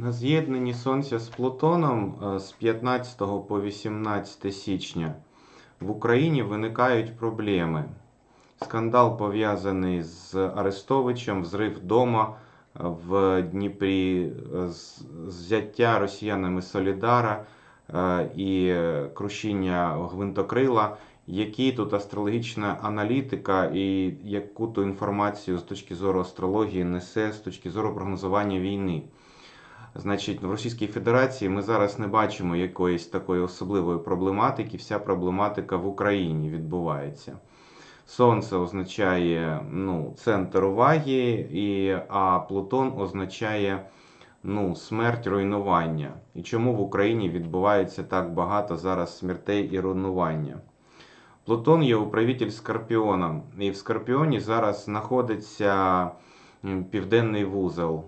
На з'єднанні Сонця з Плутоном е, з 15 по 18 січня в Україні виникають проблеми. Скандал пов'язаний з Арестовичем, взрив дома е, в Дніпрі, е, взяття росіянами Солідара е, і е, крушіння гвинтокрила. Які тут астрологічна аналітика і яку ту інформацію з точки зору астрології несе з точки зору прогнозування війни? Значить, в Російській Федерації ми зараз не бачимо якоїсь такої особливої проблематики. Вся проблематика в Україні відбувається. Сонце означає ну, центр уваги, і, а Плутон означає ну, смерть, руйнування. І чому в Україні відбувається так багато зараз смертей і руйнування? Плутон є управитель Скорпіона, і в Скорпіоні зараз знаходиться південний вузол,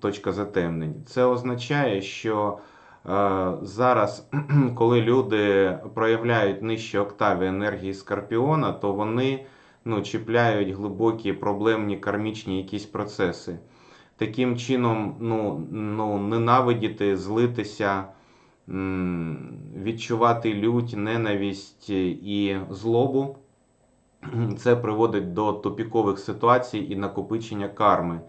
точка затемнень. Це означає, що е, зараз, коли люди проявляють нижчі октави енергії Скорпіона, то вони ну, чіпляють глибокі проблемні кармічні якісь процеси. Таким чином, ну, ну, ненавидіти, злитися, відчувати лють, ненависть і злобу. Це приводить до тупікових ситуацій і накопичення карми.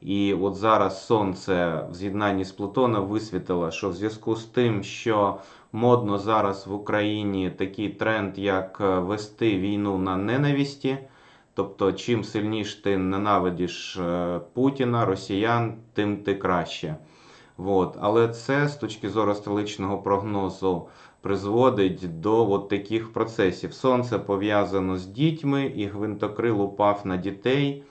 І от зараз Сонце в з'єднанні з Плутоном висвітило, що в зв'язку з тим, що модно зараз в Україні такий тренд, як е, вести війну на ненависті. Тобто, чим сильніше ти ненавидиш е, Путіна, росіян, тим ти краще. От. Але це з точки зору астрологічного прогнозу призводить до от таких процесів. Сонце пов'язано з дітьми, і гвинтокрил упав на дітей.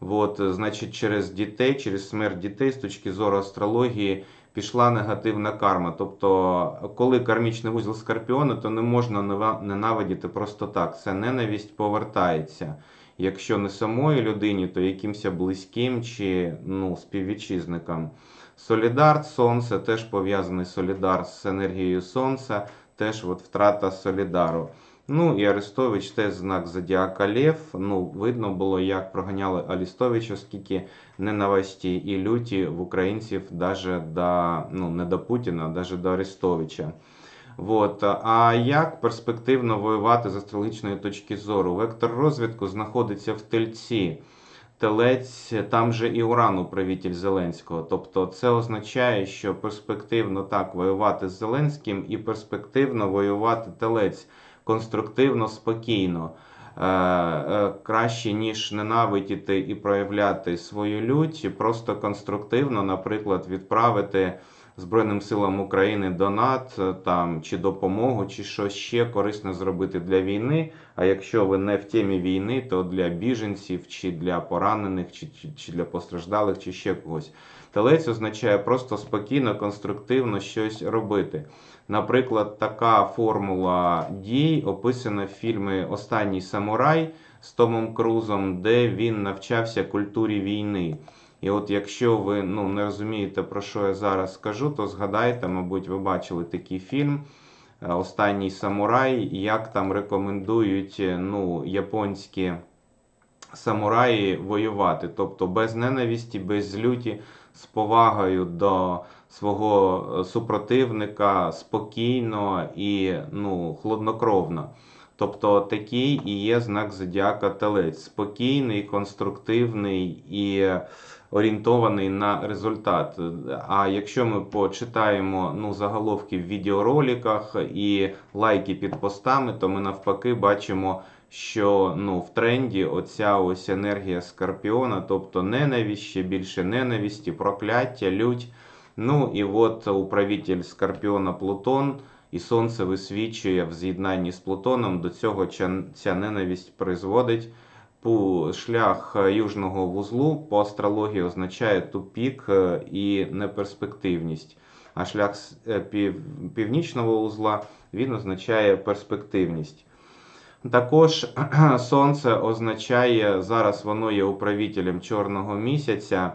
От, значить, через дітей, через смерть дітей, з точки зору астрології, пішла негативна карма. Тобто, коли кармічний вузол Скорпіона, то не можна ненавидіти просто так. Це ненависть повертається. Якщо не самої людині, то якимось близьким чи ну, співвітчизникам. Солідар, сонце теж пов'язаний солідар з енергією сонця, теж от втрата солідару. Ну і Арестович теж знак Зодіака Лев. Ну, видно було, як проганяли Арестовича, оскільки ненависті і люті в українців даже до, ну, не до Путіна, даже до Арестовича. Вот. А як перспективно воювати з астрологічної точки зору? Вектор розвитку знаходиться в тельці. Телець, там же і Уран управитель Зеленського. Тобто це означає, що перспективно так воювати з Зеленським і перспективно воювати телець конструктивно, спокійно. Е, е, краще, ніж ненавидіти і проявляти свою лють, просто конструктивно, наприклад, відправити Збройним силам України донат е, там чи допомогу, чи що ще корисне зробити для війни. А якщо ви не в темі війни, то для біженців, чи для поранених, чи, чи, чи для постраждалих, чи ще когось. Телець означає просто спокійно, конструктивно щось робити. Наприклад, така формула дій описана в фільмі Останній самурай з Томом Крузом, де він навчався культурі війни. І от якщо ви ну, не розумієте, про що я зараз скажу, то згадайте, мабуть, ви бачили такий фільм е, Останній самурай, як там рекомендують е, ну, японські самураї воювати. Тобто без ненависті, без люті, з повагою до свого е, супротивника, спокійно і ну, хладнокровно. Тобто такий і є знак зодіака Телець. Спокійний, конструктивний і орієнтований на результат. А якщо ми почитаємо ну, заголовки в відеороликах і лайки під постами, то ми навпаки бачимо, що ну, в тренді оця ось енергія Скорпіона, тобто ненависть, ще більше ненависті, прокляття, лють. Ну і от управитель Скорпіона Плутон. І сонце висвічує в з'єднанні з Плутоном. До цього ця- ненависть призводить. Шлях е, южного вузлу по астрології означає тупік е, і неперспективність. А шлях е, пів, північного вузла він означає перспективність. Також сонце означає, зараз воно є управителем чорного місяця.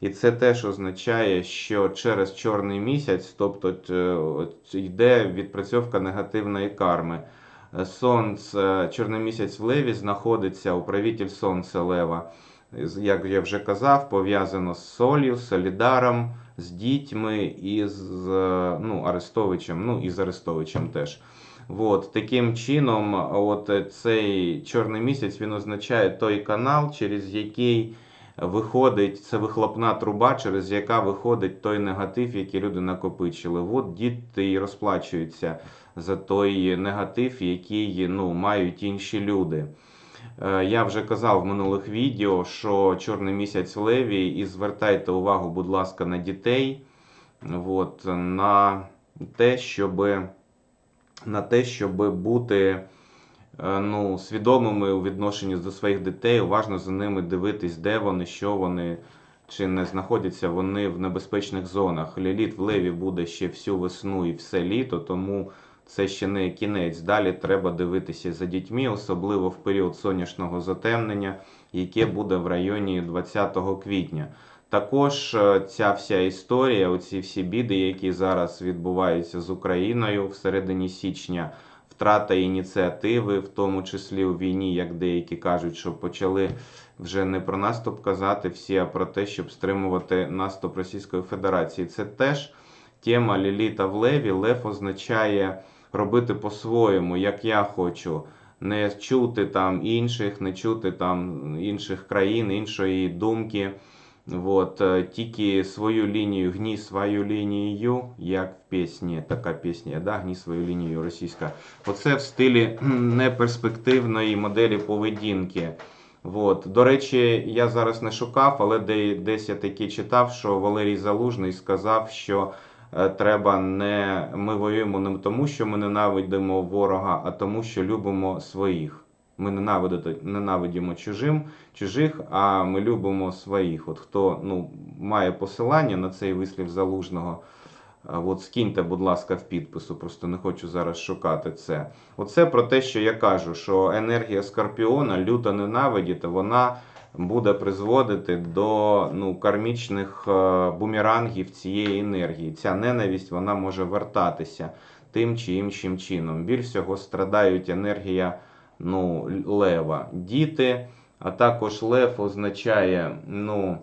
І це теж означає, що через чорний місяць, тобто е, йде відпрацьовка негативної карми. Е, Сонце, чорний місяць в леві знаходиться управитель сонця лева. Як я вже казав, пов'язано з солью, солідаром, з дітьми і з е, ну, Арестовичем, ну і з Арестовичем теж. От, таким чином, от цей чорний місяць він означає той канал, через який виходить це вихлопна труба, через яка виходить той негатив, який люди накопичили. От діти і розплачуються за той негатив, який ну, мають інші люди. Е, Я вже казав в минулих відео, що чорний місяць в леві, і звертайте увагу, будь ласка, на дітей, от, на те, щоб на те, щоб бути ну, свідомими у відношенні до своїх дітей, уважно за ними дивитись, де вони, що вони, чи не знаходяться вони в небезпечних зонах. Ліліт в леві буде ще всю весну і все літо, тому це ще не кінець. Далі треба дивитися за дітьми, особливо в період сонячного затемнення, яке буде в районі 20 квітня. Також е, ця вся історія, оці всі біди, які зараз відбуваються з Україною всередині січня, втрата ініціативи, в тому числі у війні, як деякі кажуть, що почали вже не про наступ казати всі, а про те, щоб стримувати наступ Російської Федерації. Це теж тема Ліліта в Леві. Лев означає робити по-своєму, як я хочу. Не чути там інших, не чути там інших країн, іншої думки. Вот, е, тільки свою лінію, гні свою лінію, як в пісні, така пісня, да, гні свою лінію російська. Оце в стилі неперспективної моделі поведінки. Вот. До речі, я зараз не шукав, але десь я таки читав, що Валерій Залужний сказав, що е, треба не ми воюємо не тому, що ми ненавидимо ворога, а тому, що любимо своїх. Ми ненавидимо чужим, чужих, а ми любимо своїх. От хто ну, має посилання на цей вислів залужного, а, от скиньте, будь ласка, в підпису, просто не хочу зараз шукати це. Оце про те, що я кажу, що енергія Скорпіона, люто ненавидіти, вона буде призводити до ну, кармічних е, бумерангів цієї енергії. Ця ненависть вона може вертатися тим чи іншим чином. Більш всього страдають енергія ну, лева. Діти, а також лев означає ну,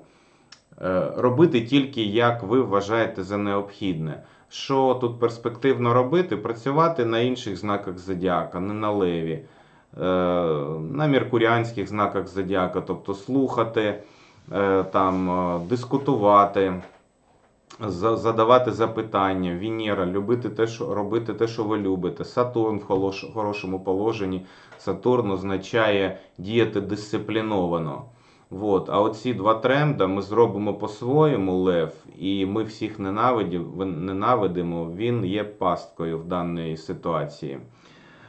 е, робити тільки як ви вважаєте за необхідне. Що тут перспективно робити? Працювати на інших знаках зодіака, не на леві, Е, на меркуріанських знаках зодіака, тобто слухати, е, там, дискутувати задавати запитання, Венера, любити те, що робити те, що ви любите. Сатурн в хорошому положенні. Сатурн означає діяти дисципліновано. Вот. А оці два тренда ми зробимо по-своєму лев, і ми всіх ненавидимо. Він є пасткою в даній ситуації.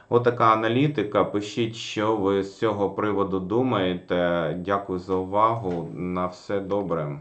Отака аналітика. Пишіть, що ви з цього приводу думаєте. Дякую за увагу. На все добре.